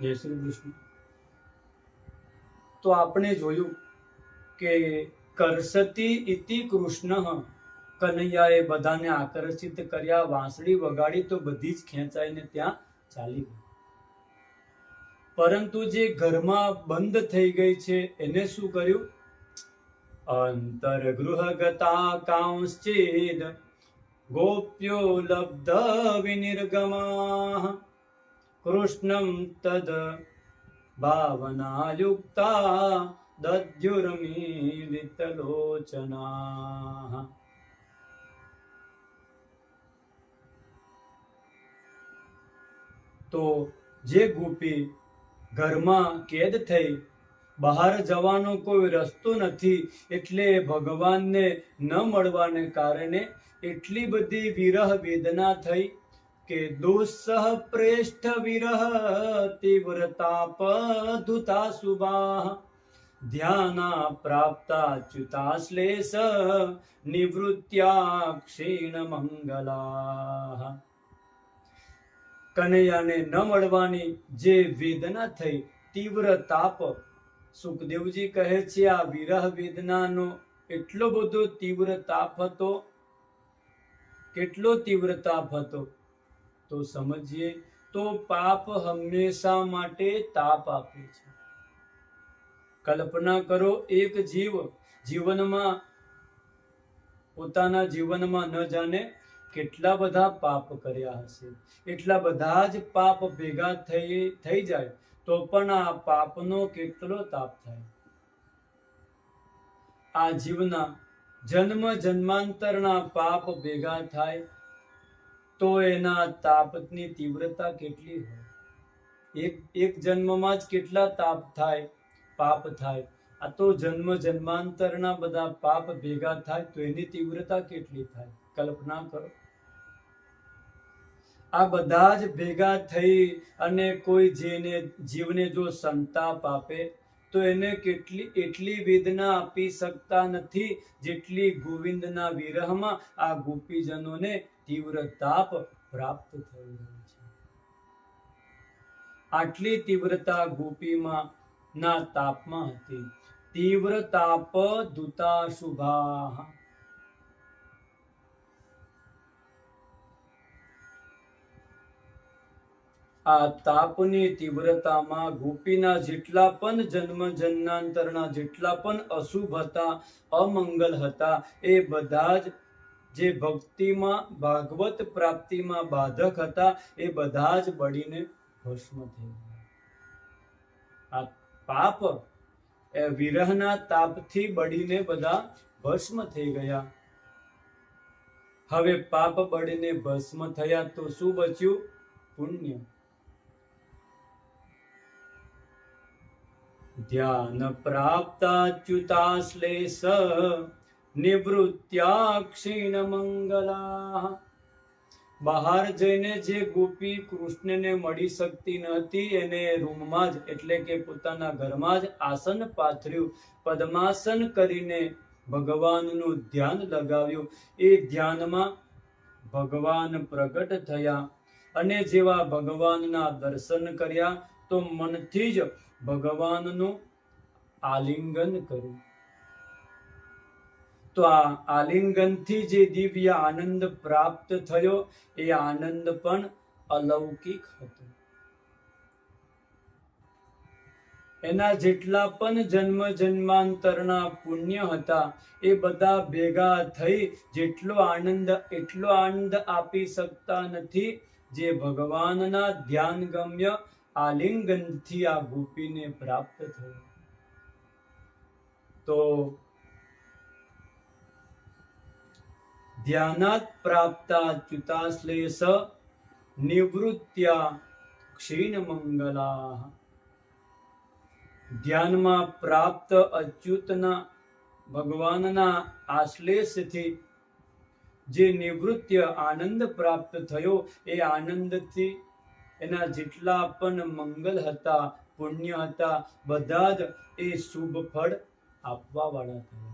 જય શ્રી કૃષ્ણ. તો આપણે જોયું કે કરસતી ઇતિ કૃષ્ણ કનૈયાએ બધાને આકર્ષિત કર્યા, વાંસળી વગાડી તો બધી જ ખેંચાઈને ત્યાં ચાલી ગઈ. પરંતુ જે ઘરમાં બંધ થઈ ગઈ છે, એને શું કર્યું? અંતર્ગૃહગતા કાંશ્ચેદ ગોપ્યો લબ્ધ વિનિર્ગમા કૃષ્ણમ તદ ભાવનાયુક્તા દદ્યુર્મીલિતલોચના તો જે ગોપી ઘરમાં કેદ થઈ, બહાર જવાનો કોઈ રસ્તો નથી, એટલે ભગવાનને ન મળવાને કારણે એટલી બધી વિરહ વેદના થઈ કે દુસ્સહ પ્રેષ્ઠ વિરહ તીવ્રતાપ ધુતા સુબાહ ધ્યાના પ્રાપ્તા ચ્યુતાશ્લેષ નિવૃત્યા ક્ષીણ મંગલા કનૈયાને ન મળવાની જે વેદના થઈ તીવ્ર તાપ સુખદેવજી કહે છે આ વિરહ વેદનાનો એટલો બધો તીવ્ર તાપ હતો? કેટલો તીવ્ર તાપ હતો? તો સમજીએ તો પાપ હંમેશા માટે તાપ આપે છે. કલ્પના કરો એક જીવ જીવનમાં, પોતાના જીવનમાં ન જાણે કેટલા બધા પાપ કર્યા હશે. એટલા બધા જ પાપ ભેગા થઈ થઈ જાય તો પણ આ પાપનો કેટલો તાપ થાય. આ જીવના જન્મ જન્માંતરના પાપ ભેગા થાય તો એના તાપની તીવ્રતા કેટલી હોય? એક એક જન્મમાં જ કેટલા તાપ થાય? પાપ થાય. આ તો જન્મ જન્માંતરના બધા પાપ ભેગા થાય તો એની તીવ્રતા કેટલી થાય? કલ્પના કરો. આ બધા જ ભેગા થઈ અને કોઈ જેને, જીવને જો સંતાપ આપે તો એને કેટલી, એટલી વેદના આપી શકતા નથી જેટલી ગોવિંદના વિરહમાં આ ગોપીજનોને તીવ્ર તાપ પ્રાપ્ત થઈ રહ્યો છે. આટલી તીવ્રતા ગોપીમાં ના તાપમાં હતી. તીવ્ર તાપ દુતા શુભા આ તાપની તીવ્રતામાં ગોપીના જેટલા પણ જન્મ જન્માંતરના જેટલા પણ અશુભ હતા અમંગલ હતા, એ બધા જ જે ભક્તિમાં, ભાગવત પ્રાપ્તિમાં બાધક હતા, એ બધા જ બળીને ભસ્મ થઈ આ પાપ, એ વિરહના તાપથી બળીને બધા ભસ્મ થઈ ગયા. હવે પાપ બળીને ભસ્મ થયા તો શું બચ્યું? પુણ્ય. ધ્યાન પ્રાપ્તાચ્યુતાશ્લેષ નિવૃત્યા ક્ષીણ મંગલા બહાર જઈને જે ગોપી કૃષ્ણને મળી શકતી ન હતી, એને રૂમમાં જ, એટલે કે પોતાના ઘરમાં જ આસન પાથર્યું. પદ્માસન કરીને ભગવાનનું ધ્યાન લગાવ્યું. એ ધ્યાનમાં ભગવાન પ્રગટ થયા અને જેવા ભગવાનના દર્શન કર્યા, તો મનથી જ ભગવાનનું આલિંગન કર્યું. તો આ આલિંગનથી જે દિવ્ય આનંદ પ્રાપ્ત થયો, એ આનંદ પણ અલૌકિક હતો. એના જેટલા પણ જન્મ જન્માંતરના પુણ્ય હતા, એ બધા ભેગા થઈ જેટલો આનંદ, એટલો આનંદ આપી શકતા નથી જે ભગવાનના ધ્યાન ગમ્ય આલિંગનથી આ ગોપીને પ્રાપ્ત થયો. તો ધ્યાનાત પ્રાપ્તા ચ્યુતાશ્લેષ નિવૃત્ત્યા ક્ષીણ મંગલા ધ્યાનમાં પ્રાપ્ત અચ્યુતના ભગવાનના આશ્લેષથી જે નિવૃત્ય આનંદ પ્રાપ્ત થયો, એ આનંદથી એના જેટલા પણ મંગલ હતા, પુણ્ય હતા, બધા જ એ શુભ ફળ આપવા વાળા થયા.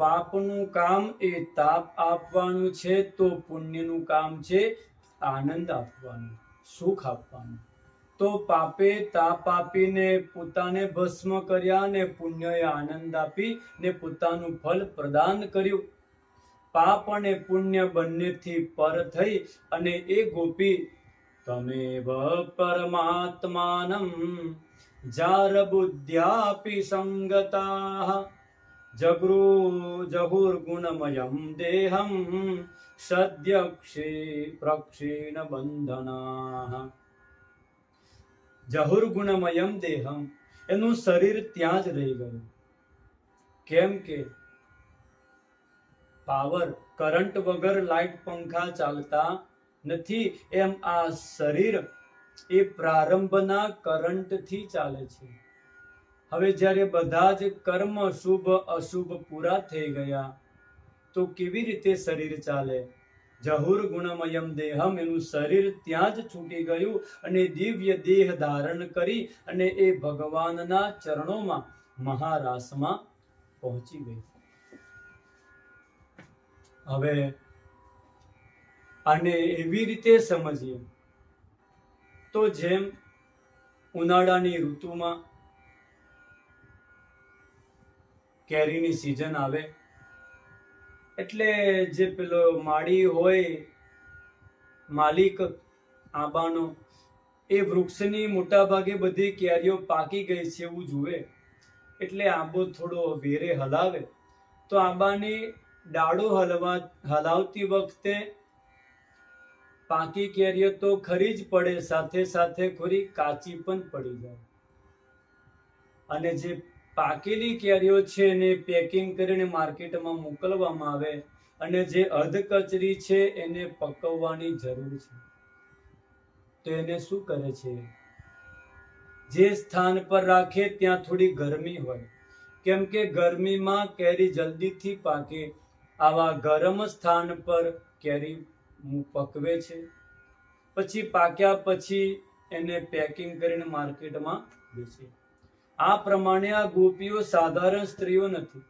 પાપનું કામ એ તાપ આપવાનું છે, તો પુણ્યનું કામ છે આનંદ આપવાનું, સુખ આપવાનું. તો પાપે તાપ આપીને પોતાને ભસ્મ કર્યા ને પુણ્યએ આનંદ આપી ને પોતાનું ફલ પ્રદાન કર્યું. પાપ અને પુણ્ય બંનેથી પર થઈ અને એ ગોપી તમેવ પરમાત્માનમ જાર બુદ્ધ્યાપી સંગતા જગૃ જહુર્ગુણમયમ દેહમ સદ્ય ક્ષી પ્રક્ષીણ બંધના જહુર્ગુણમયમ દેહમ એનું શરીર ત્યાં જ રહી ગયું કેમ કે પાવર કરંટ વગર લાઈટ પંખા ચાલતા નથી એમ આ શરીર એ પ્રારંભના કરંટથી ચાલે છે હવે જ્યારે બધા જ કર્મ શુભ, અશુભ પૂરા થઈ ગયા, તો કેવી રીતે શરીર ચાલે? જહુર ગુણમયમ દેહમ, એનું શરીર ત્યાં જ છૂટી ગયું અને દિવ્ય દેહ ધારણ કરી અને એ ભગવાનના ચરણોમાં, મહારાસમાં પહોંચી ગઈ. હવે આને એવી રીતે સમજીએ, તો જેમ ઉનાળાની ઋતુમાં કેરીની સિઝન આવે. એટલે જે પેલો માળી હોય, માલિક, આંબાનો, એ વૃક્ષની મોટાભાગે બધી કેરીઓ પાકી ગઈ છે એવું જુએ. એટલે આંબો થોડો વેરે હલાવે. તો આંબાની ડાળો હલવા, હલાવતી વખતે પાકી કેરીઓ તો ખરી જ પડે, સાથે સાથે ખોરી કાચી પણ પડી જાય. અને જે પાકેલી કેરીઓ છે એને પેકિંગ કરીને માર્કેટમાં મોકલવામાં આવે અને જે અર્ધકચરી છે એને પકવવાની જરૂર છે. તો એને શું કરે છે? જે સ્થાન પર રાખે ત્યાં થોડી ગરમી હોય. કેમ કે ગરમીમાં કેરી જલ્દીથી પાકે. આવા ગરમ સ્થાન પર કેરી પકવે છે. પછી પાક્યા પછી એને પેકિંગ કરીને માર્કેટમાં વેચે. આ પ્રમાણે આ ગોપીઓ સાધારણ સ્ત્રીઓ નથી.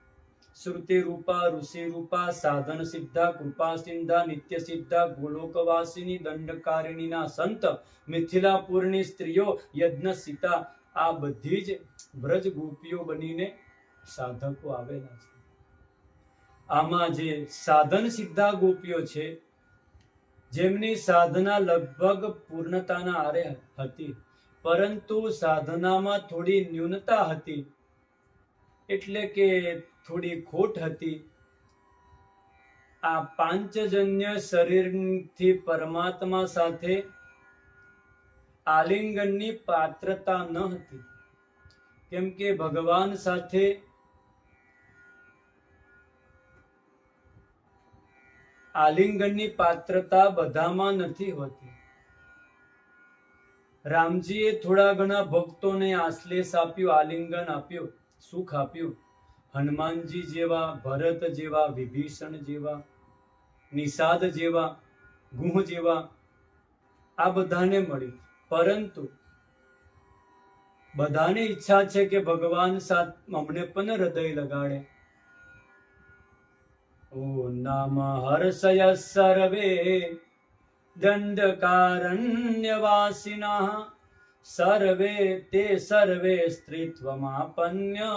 શ્રુતિ રૂપા, ઋષિ રૂપા, સાધન સિદ્ધા, કૃપા સિંધા, નિત્ય સિદ્ધા, ગોલોકવાસીની દંડકારિણીના સંત, મિથિલાપુરની સ્ત્રીઓ, યજ્ઞ સીતા, આ બધી જ વ્રજ ગોપીઓ બનીને સાધકો આવેલા છે. આમાં જે સાધન સિદ્ધા ગોપીઓ છે, જેમની સાધના લગભગ પૂર્ણતાના આરે હતી. પરંતુ સાધનામાં થોડી ન્યૂનતા હતી. એટલે કે થોડી ખોટ હતી. આ પાંચજન્ય શરીરથી પરમાત્મા સાથે આલિંગનની પાત્રતા ન હતી. કેમ કે ભગવાન સાથે આલિંગનની પાત્રતા બધામાં નથી હોતી. રામજીએ થોડા ઘણા ભક્તોને આશ્લેષ આપ્યો, આલિંગન આપ્યો, સુખ આપ્યું. હનુમાનજી જેવા, ભરત જેવા, વિભીષણ જેવા, નિષાદ જેવા, ગુહ જેવા આ બધાને મળ્યું. પરંતુ બધાને ઈચ્છા છે કે ભગવાન સાથ અમને પણ હૃદય લગાડે. ઓ નામ હર્ષય સર્વે. દંડકારણ્યવાસિનઃ સર્વે તે સર્વે સ્ત્રીત્વમાપન્ય.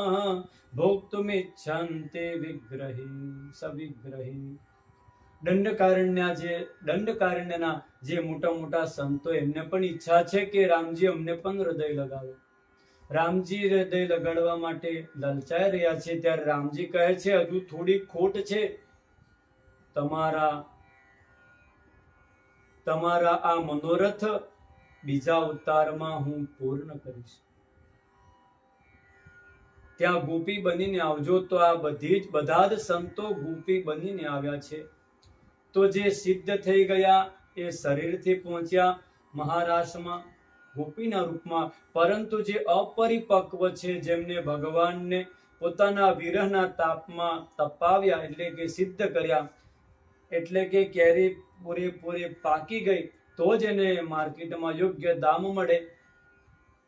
ભોક્તુમિચ્છન્તિ વિગ્રહી સવિગ્રહી. દંડકારણ્યા જે દંડકારણ્યના જે મોટા મોટા સંતો એમને પણ ઈચ્છા છે કે રામજી અમને પણ હૃદય લગાવો. રામજી હૃદય લગાડવા માટે લલચાઈ રહ્યા છે. ત્યારે રામજી કહે છે, હજુ થોડી ખોટ છે. તમારા તમારા આ મનોરથ બીજા અવતારમાં હું પૂર્ણ કરીશ. ત્યાં ગોપી બનીને આવજો તો આ બધી જ બધા જ સંતો ગોપી બનીને આવ્યા છે. તો જે સિદ્ધ થઈ ગયા એ શરીરથી પહોંચ્યા મહારાષ્ટ્રમાં ગોપીના રૂપમાં. પરંતુ જે અપરિપક્વ છે જેમને ભગવાનને પોતાના વિરહના તાપમાં તપાવ્યા એટલે કે સિદ્ધ કર્યા, એટલે કે કેરી પૂરેપૂરી પાકી ગઈ, તો જ એને માર્કેટમાં યોગ્ય દામ મળે.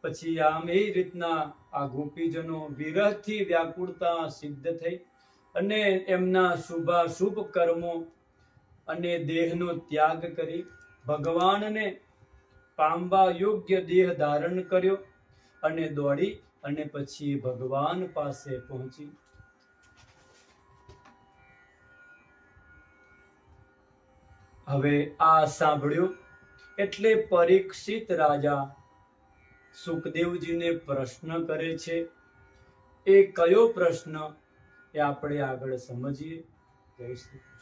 પછી આમ એ રીતના આ ગોપીજનો વિરહથી વ્યાકુળતા સિદ્ધ થઈ અને એમના શુભાશુભ કર્મો અને દેહનો ત્યાગ કરી ભગવાનને પામવા યોગ્ય દેહ ધારણ કર્યો અને દોડી અને પછી ભગવાન પાસે પહોંચી. હવે આ સાંભળ્યું એટલે પરીક્ષિત રાજા સુખદેવજીને પ્રશ્ન કરે છે, એ કયો પ્રશ્ન? એ આપણે આગળ સમજીએ. જય શ્રી